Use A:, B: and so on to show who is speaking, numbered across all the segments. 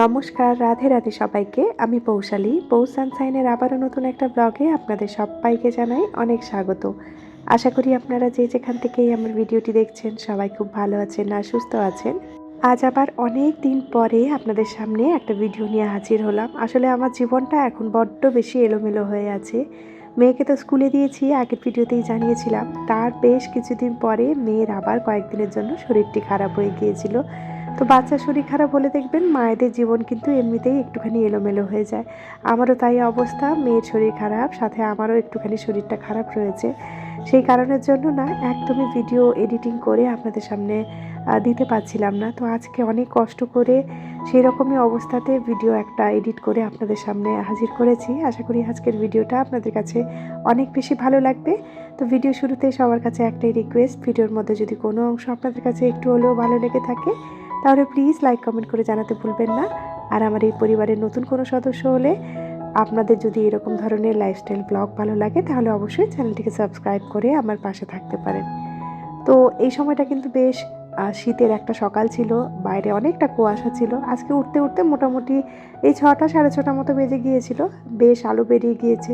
A: নমস্কার, রাধে রাধে সবাইকে। আমি পৌশালী পৌ সানসাইনের আবারও নতুন একটা ব্লগে আপনাদের সবাইকে জানাই অনেক স্বাগত। আশা করি আপনারা যে যেখান থেকেই আমার ভিডিওটি দেখছেন, সবাই খুব ভালো আছেন আর সুস্থ আছেন। আজ আবার অনেক দিন পরে আপনাদের সামনে একটা ভিডিও নিয়ে হাজির হলাম। আসলে আমার জীবনটা এখন বড্ড বেশি এলোমেলো হয়ে আছে। মেয়েকে তো স্কুলে দিয়েছি, আগের ভিডিওতেই জানিয়েছিলাম। তার বেশ কিছুদিন পরে মেয়ের আবার কয়েকদিনের জন্য শরীরটি খারাপ হয়ে গিয়েছিল। তো বাচ্চার শরীর খারাপ হলে দেখবেন মায়েদের জীবন কিন্তু এমনিতেই একটুখানি এলোমেলো হয়ে যায়। আমারও তাই অবস্থা, মেয়ের শরীর খারাপ, সাথে আমারও একটুখানি শরীরটা খারাপ রয়েছে। সেই কারণের জন্য না একদমই ভিডিও এডিটিং করে আপনাদের সামনে দিতে পারছিলাম না। তো আজকে অনেক কষ্ট করে সেই রকমই অবস্থাতে ভিডিও একটা এডিট করে আপনাদের সামনে হাজির করেছি। আশা করি আজকের ভিডিওটা আপনাদের কাছে অনেক বেশি ভালো লাগবে। তো ভিডিও শুরুতে সবার কাছে একটাই রিকোয়েস্ট ভিডিওর মধ্যে যদি কোনো অংশ আপনাদের কাছে একটু হলেও ভালো লেগে থাকে তাহলে প্লিজ লাইক কমেন্ট করে জানাতে ভুলবেন না। আর আমার এই পরিবারের নতুন কোনো সদস্য হলে আপনাদের যদি এরকম ধরনের লাইফস্টাইল ব্লগ ভালো লাগে, তাহলে অবশ্যই চ্যানেলটিকে সাবস্ক্রাইব করে আমার পাশে থাকতে পারেন। তো এই সময়টা কিন্তু বেশ শীতের একটা সকাল ছিল, বাইরে অনেকটা কুয়াশা ছিল। আজকে উঠতে উঠতে মোটামুটি এই ছটা, সাড়ে ছটা মতো বেজে গিয়েছিল। বেশ আলো বেরিয়ে গিয়েছে।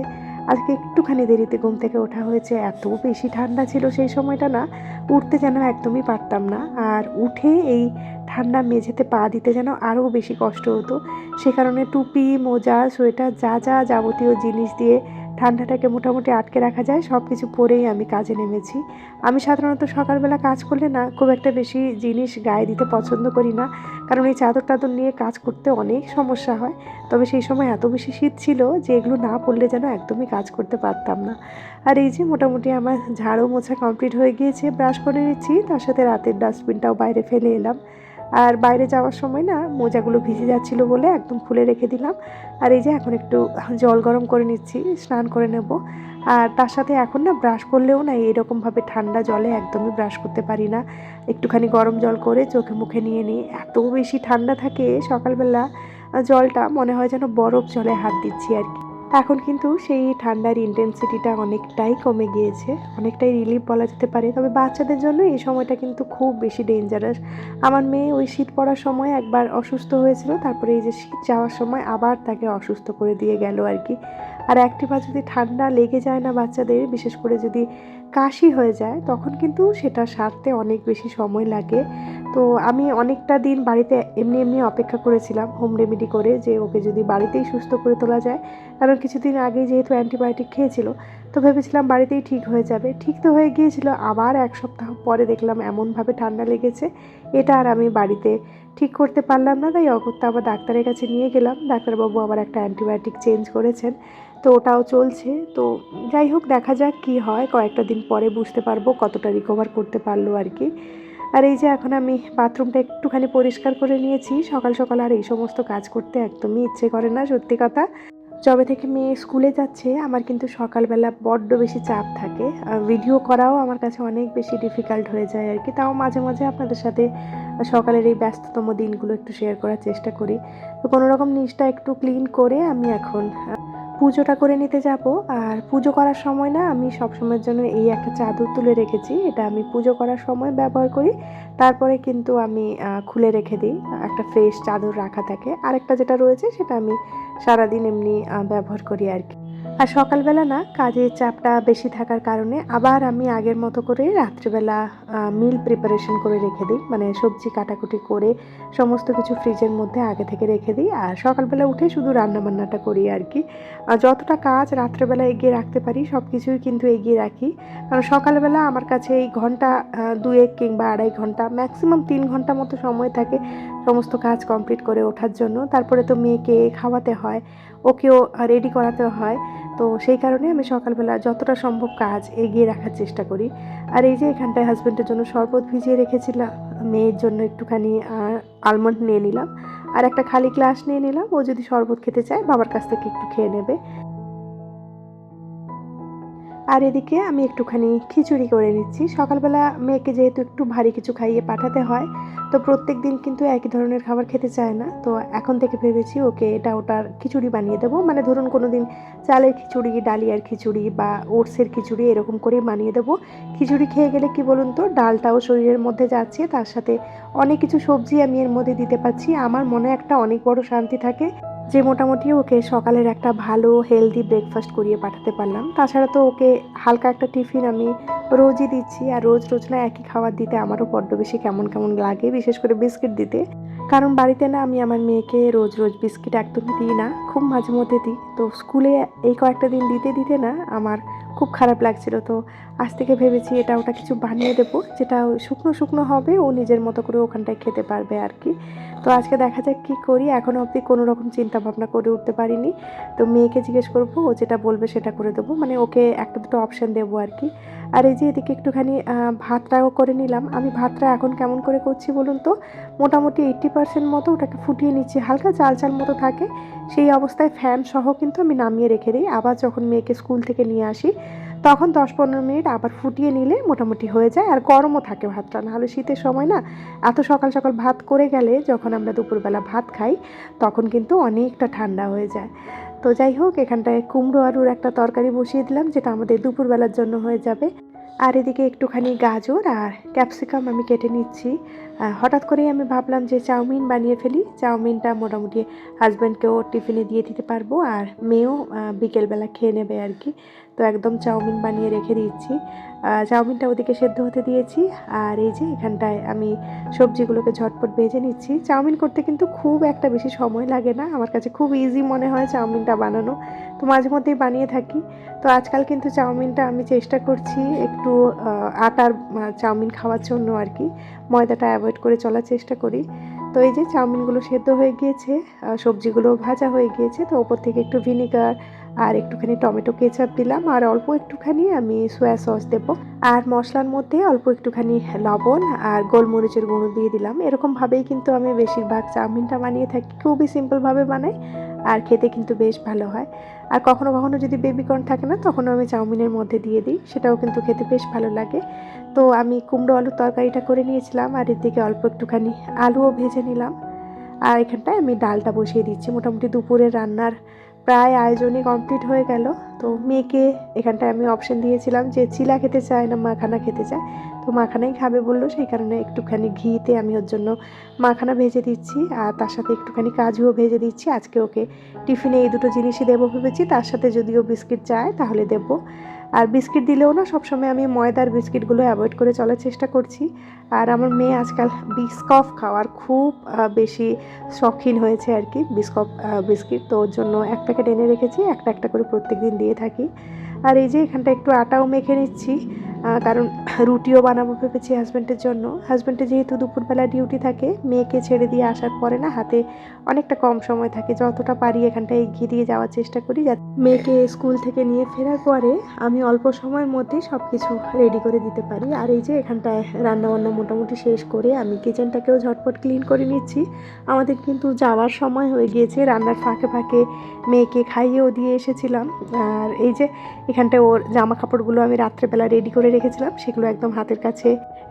A: আজকে একটুখানি দেরিতে ঘুম থেকে ওঠা হয়েছে, এত বেশি ঠান্ডা ছিল সেই সময়টা না, উঠতে যেন একদমই পারতাম না। আর উঠে এই ঠান্ডা মেঝেতে পা দিতে যেন আরও বেশি কষ্ট হতো। সে কারণে টুপি, মোজা, সোয়েটার, যা যা যাবতীয় জিনিস দিয়ে ঠান্ডাটাকে মোটামুটি আটকে রাখা যায় সব কিছু পরেই আমি কাজে নেমেছি। আমি সাধারণত সকালবেলা কাজ করলে না, খুব একটা বেশি জিনিস গায়ে দিতে পছন্দ করি না। কারণ এই চাদর টাদর নিয়ে কাজ করতে অনেক সমস্যা হয়। তবে সেই সময় এত বেশি শীত ছিল যে এগুলো না পড়লে যেন একদমই কাজ করতে পারতাম না। আর এই যে মোটামুটি আমার ঝাড়ু মোছা কমপ্লিট হয়ে গিয়েছে, ব্রাশ করে নিচ্ছি, তার সাথে রাতের ডাস্টবিনটাও বাইরে ফেলে এলাম। আর বাইরে যাওয়ার সময় না মোজাগুলো ভিজে যাচ্ছিল বলে একদম খুলে রেখে দিলাম। আর এই যে এখন একটু জল গরম করে নিচ্ছি, স্নান করে নেব। আর তার সাথে এখন না ব্রাশ করলেও না এরকমভাবে ঠান্ডা জলে একদমই ব্রাশ করতে পারি না। একটুখানি গরম জল করে চোখে মুখে নিয়ে নিই। এত বেশি ঠান্ডা থাকে সকালবেলা, জলটা মনে হয় যেন বরফ জলে হাত দিচ্ছি আর কি। এখন কিন্তু সেই ঠান্ডার ইন্টেন্সিটিটা অনেকটাই কমে গিয়েছে, অনেকটাই রিলিফ বলা যেতে পারে। তবে বাচ্চাদের জন্য এই সময়টা কিন্তু খুব বেশি ডেঞ্জারাস আমার মেয়ে ওই শীত পড়ার সময় একবার অসুস্থ হয়েছিল, তারপরে এই যে শীত যাওয়ার সময় আবার তাকে অসুস্থ করে দিয়ে গেল আর কি। আর একটিবার যদি ঠান্ডা লেগে যায় না বাচ্চাদের, বিশেষ করে যদি কাশি হয়ে যায়, তখন কিন্তু সেটা সারতে অনেক বেশি সময় লাগে। তো আমি অনেকটা দিন বাড়িতে এমনি এমনি অপেক্ষা করেছিলাম হোম রেমেডি করে যে ওকে যদি বাড়িতেই সুস্থ করে তোলা যায়। কারণ কিছুদিন আগে যেহেতু অ্যান্টিবায়োটিক খেয়েছিল, তো ভেবেছিলাম বাড়িতেই ঠিক হয়ে যাবে। ঠিক তো হয়ে গিয়েছিল, আবার এক সপ্তাহ পরে দেখলাম এমনভাবে ঠান্ডা লেগেছে, এটা আর আমি বাড়িতে ঠিক করতে পারলাম না। তাই অগত্যা আবার ডাক্তারের কাছে নিয়ে গেলাম। ডাক্তারবাবু আবার একটা অ্যান্টিবায়োটিক চেঞ্জ করেছেন, তো ওটাও চলছে। তো যাই হোক, দেখা যাক কি হয়। কয়েকটা দিন পরে বুঝতে পারব কতটা রিকভার করতে পারল আর কি। আর এই যে এখন আমি বাথরুমটা একটুখানি পরিষ্কার করে নিয়েছি, সকাল সকাল আর এই সমস্ত কাজ করতে একদমই ইচ্ছে করে না, সত্যি কথা। যবে থেকে মেয়ে স্কুলে যাচ্ছে, আমার কিন্তু সকালবেলা বড্ড বেশি চাপ থাকে। ভিডিও করাও আমার কাছে অনেক বেশি ডিফিকাল্ট হয়ে যায় আর কি। তাও মাঝে মাঝে আপনাদের সাথে সকালের এই ব্যস্ততম দিনগুলো একটু শেয়ার করার চেষ্টা করি। তো কোনো রকম একটু ক্লিন করে আমি এখন পুজোটা করে নিতে যাব। আর পুজো করার সময় না, আমি সবসময়ের জন্য এই একটা চাদর তুলে রেখেছি। এটা আমি পুজো করার সময় ব্যবহার করি। তারপরে কিন্তু আমি খুলে রেখে দিই। একটা ফ্রেশ চাদর রাখা থাকে। আরেকটা যেটা রয়েছে, সেটা আমি সারাদিন এমনি ব্যবহার করি আর কি। আর সকালবেলা না, কাজের চাপটা বেশি থাকার কারণে আবার আমি আগের মতো করে রাত্রিবেলা মিল প্রিপারেশন করে রেখে দিই। মানে সবজি কাটাকুটি করে সমস্ত কিছু ফ্রিজের মধ্যে আগে থেকে রেখে দিই। আর সকালবেলা উঠে শুধু রান্নাবান্নাটা করি আর কি। যতটা কাজ রাত্রেবেলা এগিয়ে রাখতে পারি সব কিছুই কিন্তু এগিয়ে রাখি। কারণ সকালবেলা আমার কাছে এই ঘণ্টা দুয়েক কিংবা আড়াই ঘণ্টা ম্যাক্সিমাম তিন ঘণ্টা মতো সময় থাকে। সমস্ত কাজ কমপ্লিট করে ওঠার জন্য। তারপরে তো মেয়েকে খাওয়াতে হয়, ওকেও রেডি করাতে হয়। তো সেই কারণে আমি সকালবেলা যতটা সম্ভব কাজ এগিয়ে রাখার চেষ্টা করি। আর এই যে এখানটায় হাজব্যান্ডের জন্য শরবত ভিজিয়ে রেখেছিলাম, মেয়ের জন্য একটুখানি আলমন্ড নিয়ে নিলাম। আর একটা খালি গ্লাস নিয়ে নিলাম, ও যদি শরবত খেতে চায় বাবার কাছ থেকে একটু খেয়ে নেবে। আর এদিকে আমি একটুখানি খিচুড়ি করে নিচ্ছি। সকালবেলা মেয়েকে যেহেতু একটু ভারী কিছু খাইয়ে পাঠাতে হয়, তো প্রত্যেক দিন কিন্তু একই ধরনের খাবার খেতে চায় না। তো এখন থেকে ভেবেছি ওকে এটা ওটার খিচুড়ি বানিয়ে দেবো। মানে ধরুন কোনো দিন চালের খিচুড়ি, ডালিয়ার খিচুড়ি বা ওটসের খিচুড়ি এরকম করেই বানিয়ে দেবো। খিচুড়ি খেয়ে গেলে কি বলুন তো, ডালটাও শরীরের মধ্যে যাচ্ছে, তার সাথে অনেক কিছু সবজি আমি এর মধ্যে দিতে পারছি। আমার মনে একটা অনেক বড় শান্তি থাকে। যে মোটামুটি ওকে সকালের একটা ভালো হেলদি ব্রেকফাস্ট করিয়ে পাঠাতে পারলাম। তাছাড়া তো ওকে হালকা একটা টিফিন আমি রোজই দিচ্ছি, আর রোজ রোজ না একই খাবার দিতে আমারও বড্ড বেশি কেমন কেমন লাগে, বিশেষ করে বিস্কিট দিতে। কারণ বাড়িতে না আমি আমার মেয়েকে রোজ রোজ বিস্কিট একদমই দিই না, খুব মাঝে মধ্যে দিই। তো স্কুলে এই কয়েকটা দিন দিতে দিতে না আমার খুব খারাপ লাগছিল। তো আজ থেকে ভেবেছি এটা ওটা কিছু বানিয়ে দেবো, যেটা শুকনো শুকনো হবে, ও নিজের মতো করে ওখানটায় খেতে পারবে আর কি। তো আজকে দেখা যাক কী করি এখনও অবধি কোনো রকম চিন্তা ভাবনা করে উঠতে পারিনি। তো মেয়েকে জিজ্ঞেস করব, ও যেটা বলবে সেটা করে দেবো। মানে ওকে একটা দুটো অপশান দেবো আর কি। আর এই যে এদিকে একটুখানি ভাতটাও করে নিলাম। আমি ভাতটা এখন কেমন করে করছি বলুন তো? মোটামুটি এইট্টি পার্সেন্ট মতো ওটাকে ফুটিয়ে নিচ্ছি। হালকা চাল চাল মতো থাকে। সেই অবস্থায় ফ্যান সহ কিন্তু আমি নামিয়ে রেখে দিই। আবার যখন মেয়েকে স্কুল থেকে নিয়ে আসি, তখন দশ পনেরো মিনিট আবার ফুটিয়ে নিলে মোটামুটি হয়ে যায়। আর গরমও থাকে ভাতটা। নাহলে শীতের সময় না, এত সকাল সকাল ভাত করে গেলে যখন আমরা দুপুরবেলা ভাত খাই, তখন কিন্তু অনেকটা ঠান্ডা হয়ে যায়। তো যাই হোক, এখানটায় কুমড়ো আলুর একটা তরকারি বসিয়ে দিলাম, যেটা আমাদের দুপুরবেলার জন্য হয়ে যাবে। আর এদিকে একটুখানি গাজর আর ক্যাপসিকাম আমি কেটে নিচ্ছি। হঠাৎ করেই আমি ভাবলাম যে চাউমিন বানিয়ে ফেলি। চাউমিনটা মোটামুটি হাজব্যান্ডকেও টিফিনে দিয়ে দিতে পারব, আর মেয়েও বিকেলবেলা খেয়ে নেবে আর কি। তো একদম চাউমিন বানিয়ে রেখে আহ, চাউমিনটা ওদিকে সেদ্ধ হতে দিয়েছি। আর এই যে এখানটায় আমি সবজিগুলোকে ঝটপট ভেজে নিচ্ছি। চাউমিন করতে কিন্তু খুব একটা বেশি সময় লাগে না। আমার কাছে খুব ইজি মনে হয় চাউমিনটা বানানো। তো মাঝে মধ্যেই বানিয়ে থাকি। তো আজকাল কিন্তু চাউমিনটা আমি চেষ্টা করছি একটু আটার চাউমিন খাওয়ার জন্য আর কি। ময়দাটা অ্যাভয়েড করে চলার চেষ্টা করি। তো এই যে চাউমিনগুলো সেদ্ধ হয়ে গিয়েছে সবজিগুলো ভাজা হয়ে গিয়েছে তো ওপর থেকে একটু ভিনিগার আর একটুখানি টমেটো কেচাপ দিলাম আর অল্প একটুখানি আমি সোয়া সস দেবো। আর মশলার মধ্যে অল্প একটুখানি লবণ আর গোলমরিচের গুঁড়ো দিয়ে দিলাম। এরকমভাবেই কিন্তু আমি বেশিরভাগ চাউমিনটা বানিয়ে থাকি। খুবই সিম্পলভাবে বানাই আর খেতে কিন্তু বেশ ভালো হয়। আর কখনো কখনো যদি বেবিকর্ন থাকে না, তখনও আমি চাউমিনের মধ্যে দিয়ে দিই। সেটাও কিন্তু খেতে বেশ ভালো লাগে। তো আমি কুমড়ো আলুর তরকারিটা করে নিয়েছিলাম আর এর দিকে অল্প একটুখানি আলুও ভেজে নিলাম। আর এখানটায় আমি ডালটা বসিয়ে দিচ্ছি। মোটামুটি দুপুরের রান্নার প্রায় আয়োজনই কমপ্লিট হয়ে গেল। তো মেয়েকে এখানটায় আমি অপশন দিয়েছিলাম যে চিলা খেতে চায় না, মাখানা খেতে চায়। তো মাখানাই খাবে বলল, সেই কারণে একটুখানি ঘিতে আমি ওর জন্য মাখানা ভেজে দিচ্ছি আর তার সাথে একটুখানি কাজুও ভেজে দিচ্ছি। আজকে ওকে টিফিনে এই দুটো জিনিসই দেবো ভেবেছি, তার সাথে যদিও বিস্কিট চায় তাহলে দেবো। আর বিস্কিট দিলেও না সবসময় আমি ময়দার বিস্কিটগুলো অ্যাভয়েড করে চলার চেষ্টা করছি। আর আমার মেয়ে আজকাল বিস্কফ খাওয়ার খুব বেশি শখিন হয়েছে আর কি, বিস্কফ বিস্কিট। তো ওর জন্য এক প্যাকেট এনে রেখেছি, একটা একটা করে প্রত্যেক দিন দিয়ে থাকি। আর এই যে এখানটা একটু আটাও মেখে নিচ্ছি। কারণ রুটিও বানাবো ভেবেছি হাজব্যান্ডের জন্য। হাজব্যান্ডের যেহেতু দুপুরবেলা ডিউটি থাকে, মেয়েকে ছেড়ে দিয়ে আসার পরে না হাতে অনেকটা কম সময় থাকে। যতটা পারি এখানটায় এগিয়ে দিয়ে যাওয়ার চেষ্টা করি যাতে মেয়েকে স্কুল থেকে নিয়ে ফেরার পরে আমি অল্প সময়ের মধ্যেই সব কিছু রেডি করে দিতে পারি। আর এই যে এখানটায় রান্নাবান্না মোটামুটি শেষ করে আমি কিচেনটাকেও ঝটপট ক্লিন করে নিচ্ছি। আমাদের কিন্তু যাওয়ার সময় হয়ে গিয়েছে, রান্নার ফাঁকে ফাঁকে মেয়েকে খাইয়েও দিয়ে এসেছিলাম। আর এই যে এখানটায় ওর জামা কাপড়গুলো আমি রাত্রেবেলা রেডি করে রেখেছিলাম, সেগুলো একদম হাতের কাছে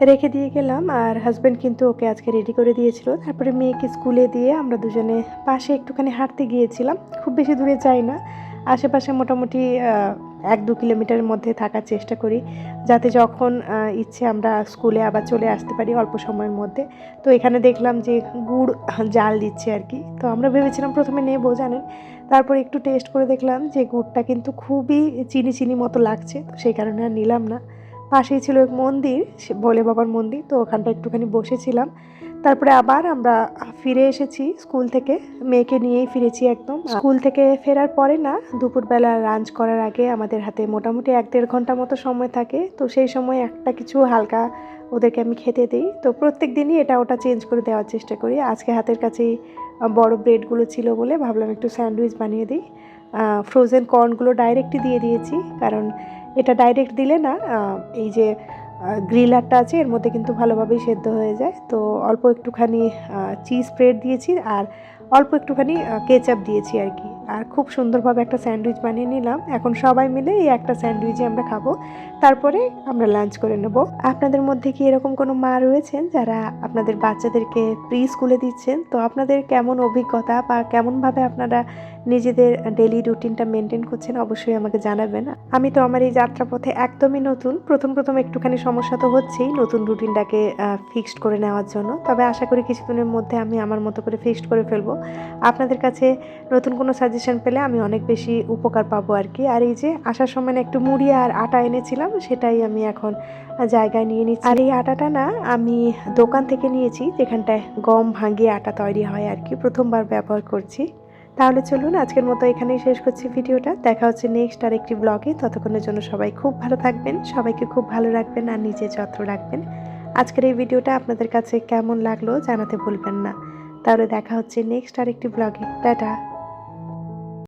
A: রেখে দিয়ে গেলাম। আর হাজব্যান্ড কিন্তু ওকে আজকে রেডি করে দিয়েছিল। তারপরে মেয়েকে স্কুলে দিয়ে আমরা দুজনে পাশে একটুখানি হাঁটতে গিয়েছিলাম। খুব বেশি দূরে যাই না। আশেপাশে মোটামুটি এক দু কিলোমিটারের মধ্যে থাকার চেষ্টা করি। যাতে যখন ইচ্ছে আমরা স্কুলে আবার চলে আসতে পারি অল্প সময়ের মধ্যে। তো এখানে দেখলাম যে গুড় জাল দিচ্ছে আর কি। তো আমরা ভেবেছিলাম প্রথমে নেব, জানেন? তারপর একটু টেস্ট করে দেখলাম যে গুড়টা কিন্তু খুবই চিনি চিনি মতো লাগছে। তো সেই কারণে আর নিলাম না। পাশেই ছিল এক মন্দির ভোলে বাবার মন্দির, তো ওখানটা একটুখানি বসেছিলাম। তারপরে আবার আমরা ফিরে এসেছি স্কুল থেকে, মেয়েকে নিয়েই ফিরেছি একদম। স্কুল থেকে ফেরার পরে না, দুপুরবেলা লাঞ্চ করার আগে আমাদের হাতে মোটামুটি এক দেড় ঘণ্টা মতো সময় থাকে, তো সেই সময় একটা কিছু হালকা ওদেরকে আমি খেতে দিই। তো প্রত্যেক দিনই এটা ওটা চেঞ্জ করে দেওয়ার চেষ্টা করি। আজকে হাতের কাছেই বড় ব্রেডগুলো ছিল বলে ভাবলাম একটু স্যান্ডউইচ বানিয়ে দিই। ফ্রোজেন কর্নগুলো ডাইরেক্টই দিয়ে দিয়েছি। কারণ এটা ডাইরেক্ট দিলে না এই যে গ্রিলারটা আছে, এর মধ্যে কিন্তু ভালোভাবেই সেদ্ধ হয়ে যায়। তো অল্প একটুখানি চিজ স্প্রেড দিয়েছি আর অল্প একটুখানি কেচাপ দিয়েছি আর কি। আর খুব সুন্দরভাবে একটা স্যান্ডউইচ বানিয়ে নিলাম। এখন সবাই মিলে এই একটা স্যান্ডউইচই আমরা খাব। তারপরে আমরা লাঞ্চ করে নেব। আপনাদের মধ্যে কি এরকম কোনো মা রয়েছেন যারা আপনাদের বাচ্চাদেরকে প্রি স্কুলে দিচ্ছেন? তো আপনাদের কেমন অভিজ্ঞতা বা কেমনভাবে আপনারা নিজেদের ডেলি রুটিনটা মেনটেন করছেন অবশ্যই আমাকে জানাবেন। আমি তো আমার এই যাত্রাপথে একদমই নতুন। প্রথম প্রথম একটুখানি সমস্যা তো হচ্ছেই নতুন রুটিনটাকে ফিক্সড করে নেওয়ার জন্য। তবে আশা করি কিছুদিনের মধ্যে আমি আমার মতো করে ফিক্সড করে ফেলব। আপনাদের কাছে নতুন কোনো সাজেশন পেলে আমি অনেক বেশি উপকার পাবো আর কি। আর এই যে আসার সময় একটু মুড়ি আর আটা এনেছিলাম, সেটাই আমি এখন জায়গায় নিয়ে নিচ্ছি। আর এই আটাটা না আমি দোকান থেকে নিয়েছি, যেখানটায় গম ভাঙিয়ে আটা তৈরি হয় আর কি, প্রথমবার ব্যবহার করছি। তাহলে চলুন আজকের মতো এখানেই শেষ করছি ভিডিওটা। দেখা হচ্ছে নেক্সট আর একটি ব্লগে ততক্ষণের জন্য সবাই খুব ভালো থাকবেন, সবাইকে খুব ভালো রাখবেন আর নিজে যত্ন রাখবেন। আজকের এই ভিডিওটা আপনাদের কাছে কেমন লাগল জানাতে ভুলবেন না। তাহলে দেখা হচ্ছে নেক্সট আর একটি ব্লগে টাটা!